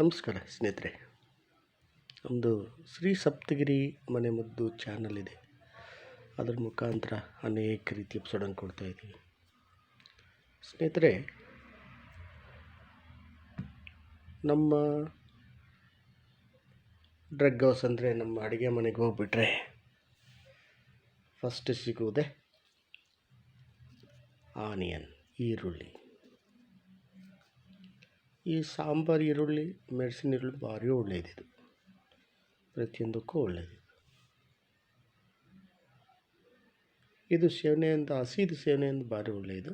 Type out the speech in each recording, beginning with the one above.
ನಮಸ್ಕಾರ ಸ್ನೇಹಿತರೆ ನಮ್ಮದು ಶ್ರೀ ಸಪ್ತಗಿರಿ ಮನೆ ಮದ್ದು ಚಾನಲ್ ಇದೆ ಅದರ ಮುಖಾಂತರ ಅನೇಕ ರೀತಿಯ ಕೊಡ್ತಾ ಇದ್ದೀವಿ ಸ್ನೇಹಿತರೆ, ನಮ್ಮ ಡ್ರಗ್ ಹೌಸ್ ಅಂದರೆ ನಮ್ಮ ಅಡುಗೆ ಮನೆಗೆ ಹೋಗ್ಬಿಟ್ರೆ ಫಸ್ಟ್ ಸಿಗುವುದೇ ಆನಿಯನ್ ಈರುಳ್ಳಿ. ಈ ಸಾಂಬಾರು ಈರುಳ್ಳಿ, ಮೆಣಸಿನ ಈರುಳ್ಳಿ ಭಾರಿ ಒಳ್ಳೆಯದಿದು ಪ್ರತಿಯೊಂದಕ್ಕೂ ಒಳ್ಳೆಯದಿದು ಇದು ಸೇವನೆಯಿಂದ, ಹಸಿದು ಸೇವನೆಯಿಂದ ಭಾರಿ ಒಳ್ಳೆಯದು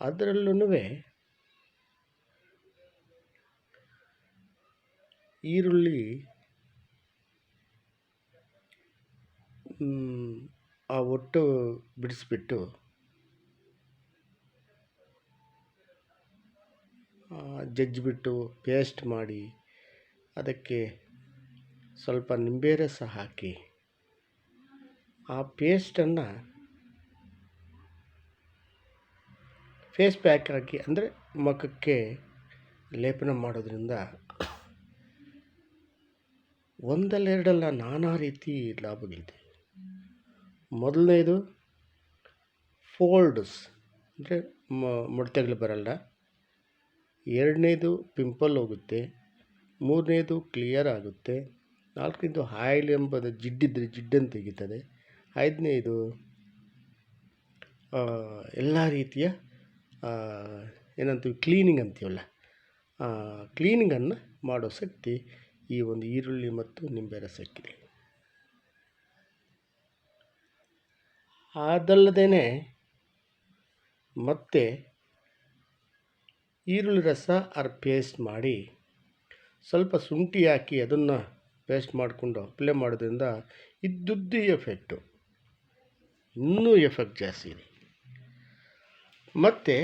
ಅದರಲ್ಲೂ ಈರುಳ್ಳಿ ಆ ಒಟ್ಟು ಬಿಡಿಸ್ಬಿಟ್ಟು ಜಜ್ಜಿಬಿಟ್ಟು ಪೇಸ್ಟ್ ಮಾಡಿ ಅದಕ್ಕೆ ಸ್ವಲ್ಪ ನಿಂಬೆ ರಸ ಹಾಕಿ. ಆ ಪೇಸ್ಟನ್ನು ಫೇಸ್ ಪ್ಯಾಕ್ ಹಾಕಿ ಅಂದರೆ ಮುಖಕ್ಕೆ ಲೇಪನ ಮಾಡೋದ್ರಿಂದ ಒಂದಲ್ಲ ಎರಡಲ್ಲ ನಾನಾ ರೀತಿ ಲಾಭಗಳಿದೆ ಮೊದಲನೇದು ಫೋಲ್ಡ್ಸ್ ಅಂದರೆ ಮುಡತೆಗಳು ಬರಲ್ಲ. ಎರಡನೇದು ಪಿಂಪಲ್ ಹೋಗುತ್ತೆ, ಮೂರನೇದು ಕ್ಲಿಯರ್ ಆಗುತ್ತೆ, ನಾಲ್ಕನೇದು ಆಯಿಲ್ ಎಂಬುದು ಜಿಡ್ಡಿದ್ದರೆ ಜಿಡ್ಡನ್ನು ತೆಗಿತದೆ, ಐದನೇದು ಎಲ್ಲ ರೀತಿಯ ಏನಂತೀವಿ ಕ್ಲೀನಿಂಗ್ ಅಂತೀವಲ್ಲ ಕ್ಲೀನಿಂಗನ್ನು ಮಾಡೋ ಶಕ್ತಿ ಈ ಒಂದು ಈರುಳ್ಳಿ ಮತ್ತು ನಿಂಬೆ ರಸಕ್ಕಿದೆ ಅದಲ್ಲದೇ ಮತ್ತೆ ಈರುಳ್ಳಿ ರಸ ಆರ್ ಪೇಸ್ಟ್ ಮಾಡಿ ಸ್ವಲ್ಪ ಶುಂಠಿ ಹಾಕಿ ಅದನ್ನು ಪೇಸ್ಟ್ ಮಾಡಿಕೊಂಡು ಅಪ್ಲೈ ಮಾಡೋದ್ರಿಂದ ಇದ್ದುದ್ದು ಎಫೆಕ್ಟು ಇನ್ನೂ ಎಫೆಕ್ಟ್ ಜಾಸ್ತಿ ಇದೆ. ಮತ್ತು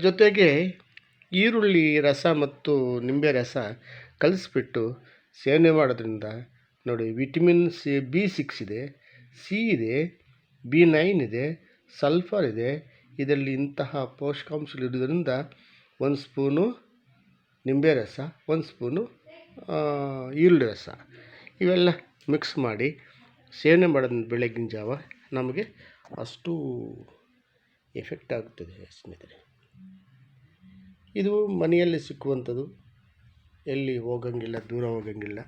ಜೊತೆಗೆ ಈರುಳ್ಳಿ ರಸ ಮತ್ತು ನಿಂಬೆ ರಸ ಕಲಿಸ್ಬಿಟ್ಟು ಸೇವನೆ ಮಾಡೋದ್ರಿಂದ ನೋಡಿ ವಿಟಮಿನ್ ಸಿ ಬಿ ಸಿಕ್ಸ್ ಇದೆ ಸಿ ಇದೆ ಬಿ ನೈನ್ ಇದೆ ಸಲ್ಫರ್ ಇದೆ ಇದರಲ್ಲಿ ಇಂತಹ ಪೋಷಕಾಂಶಗಳು ಇರೋದ್ರಿಂದ ಒಂದು ಸ್ಪೂನು ನಿಂಬೆ ರಸ, ಒಂದು ಸ್ಪೂನು ಈರುಳ್ಳಿ ರಸ. ಇವೆಲ್ಲ ಮಿಕ್ಸ್ ಮಾಡಿ ಸೇವನೆ ಮಾಡೋದ್ರಿಂದ ಬೆಳಗ್ಗಿನ ಜಾವ ನಮಗೆ ಅಷ್ಟು ಎಫೆಕ್ಟ್ ಆಗ್ತದೆ ಸ್ನೇಹಿತರೆ. ಇದು ಮನೆಯಲ್ಲಿ ಸಿಕ್ಕುವಂಥದ್ದು. ಎಲ್ಲಿ ಹೋಗಂಗಿಲ್ಲ, ದೂರ ಹೋಗಂಗಿಲ್ಲ.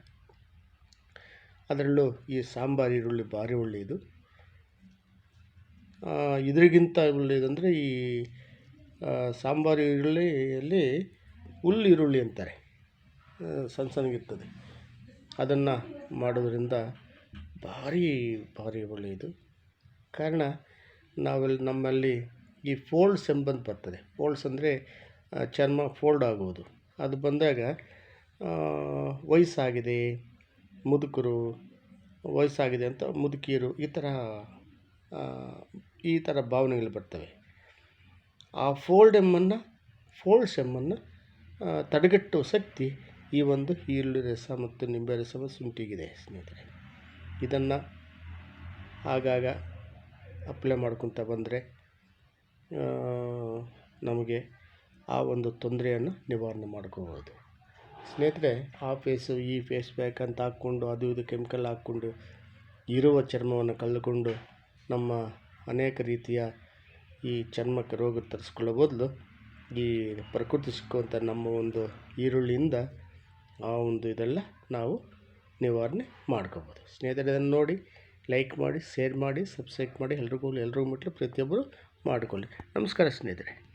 ಅದರಲ್ಲೂ ಈ ಸಾಂಬಾರು, ಈರುಳ್ಳಿ ಭಾರಿ ಒಳ್ಳೆಯದು. ಇದರಿಗಿಂತ ಒಳ್ಳೆಯದಂದರೆ ಈ ಸಾಂಬಾರು ಈರುಳ್ಳಿಯಲ್ಲಿ ಹುಲ್ಲು ಈರುಳ್ಳಿ ಅಂತಾರೆ ಸಣ್ಣ ಸಣ್ಣಗಿರ್ತದೆ. ಅದನ್ನು ಮಾಡೋದರಿಂದ ಭಾರಿ ಭಾರಿ ಒಳ್ಳೆಯದು. ಕಾರಣ ನಾವೆಲ್ಲ ನಮ್ಮಲ್ಲಿ ಈ ಫೋಲ್ಡ್ಸ್ ಎಂಬಂತ ಬರ್ತದೆ. ಫೋಲ್ಡ್ಸ್ ಅಂದರೆ ಚರ್ಮ ಫೋಲ್ಡ್ ಆಗುವುದು. ಅದು ಬಂದಾಗ ವಯಸ್ಸಾಗಿದೆ, ಮುದುಕರು, ವಯಸ್ಸಾಗಿದೆ ಅಂತ ಮುದುಕಿಯರು ಈ ಥರ ಈ ಥರ ಭಾವನೆಗಳು ಬರ್ತವೆ. ಆ ಫೋಲ್ಡ್ ಎಮ್ಮನ್ನು ಫೋಲ್ಡ್ಸ್ ಎಮ್ಮನ್ನು ತಡೆಗಟ್ಟುವ ಶಕ್ತಿ ಈ ಒಂದು ಈರುಳ್ಳಿ ರಸ ಮತ್ತು ನಿಂಬೆ ರಸ ಮತ್ತು ಶುಂಠಿಗಿದೆ, ಸ್ನೇಹಿತರೆ. ಇದನ್ನು ಆಗಾಗ ಅಪ್ಲೈ ಮಾಡ್ಕೊತ ಬಂದರೆ ನಮಗೆ ಆ ಒಂದು ತೊಂದರೆಯನ್ನು ನಿವಾರಣೆ ಮಾಡ್ಕೋಬೋದು. ಸ್ನೇಹಿತರೆ, ಆ ಫೇಸು ಈ ಫೇಸ್ ಪ್ಯಾಕ್ ಅಂತ ಹಾಕ್ಕೊಂಡು, ಅದು ಇದು ಕೆಮಿಕಲ್ ಹಾಕ್ಕೊಂಡು, ಇರುವ ಚರ್ಮವನ್ನು ಕಳೆದುಕೊಂಡು ನಮ್ಮ ಅನೇಕ ರೀತಿಯ ಈ ಚರ್ಮಕ್ಕೆ ರೋಗ ತರಿಸ್ಕೊಳ್ಳೋ ಬದಲು ಈ ಪ್ರಕೃತಿ ಸಿಕ್ಕುವಂಥ ನಮ್ಮ ಒಂದು ಈರುಳ್ಳಿಯಿಂದ ಆ ಒಂದು ಇದೆಲ್ಲ ನಾವು ನಿವಾರಣೆ ಮಾಡ್ಕೋಬೋದು. ಸ್ನೇಹಿತರೆ, ಇದನ್ನು ನೋಡಿ, ಲೈಕ್ ಮಾಡಿ, ಶೇರ್ ಮಾಡಿ, ಸಬ್ಸ್ಕ್ರೈಬ್ ಮಾಡಿ, ಎಲ್ರಿಗೂ ಎಲ್ರಿಗೂ ಮುಟ್ಲಿ ಪ್ರತಿಯೊಬ್ಬರು ಮಾಡಿಕೊಳ್ಳಿ. ನಮಸ್ಕಾರ ಸ್ನೇಹಿತರೆ.